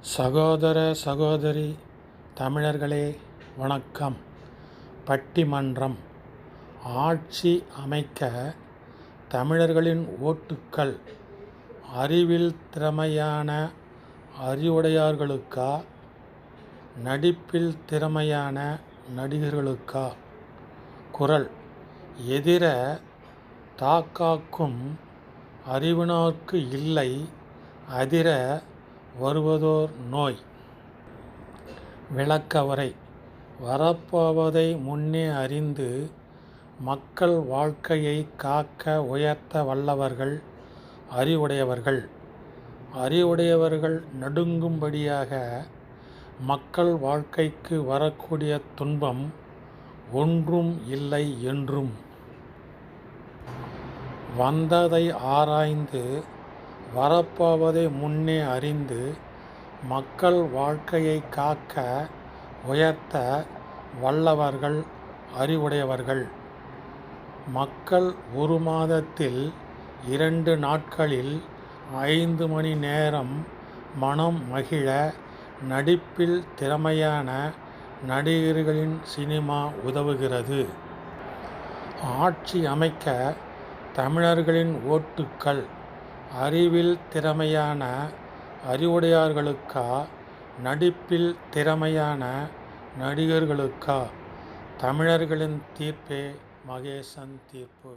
சகோதர சகோதரி தமிழர்களே வணக்கம். பட்டிமன்றம். ஆட்சி அமைக்க தமிழர்களின் ஓட்டுக்கள். அறிவில் திறமையான அறிவுடையார்களுக்கா? நடிப்பில் திறமையான நடிகர்களுக்கா? குரல். எதிர தாக்காக்கும் அறிவினோர்க்கு இல்லை அதிர வருவதோர் நோய். விளக்கவரை. வரப்போவதை முன்னே அறிந்து மக்கள் வாழ்க்கையை காக்க உயர்த்த வல்லவர்கள் அறிவுடையவர்கள். அறிவுடையவர்கள் நடுங்கும்படியாக மக்கள் வாழ்க்கைக்கு வரக்கூடிய துன்பம் ஒன்றும் இல்லை என்றும். வந்ததை ஆராய்ந்து வரப்போவதை முன்னே அறிந்து மக்கள் வாழ்க்கையை காக்க உயர்த்த வல்லவர்கள் அறிவுடையவர்கள். மக்கள் ஒரு மாதத்தில் இரண்டு நாட்களில் ஐந்து மணி நேரம் மனம் மகிழ நடிப்பில் திறமையான நடிகர்களின் சினிமா உதவுகிறது. ஆட்சி அமைக்க தமிழர்களின் ஓட்டுக்கள் அறிவில் திறமையான அறிவுடையார்களுக்கா? நடிப்பில் திறமையான நடிகர்களுக்கா? தமிழர்களின் தீர்ப்பே மகேசன் தீர்ப்பு.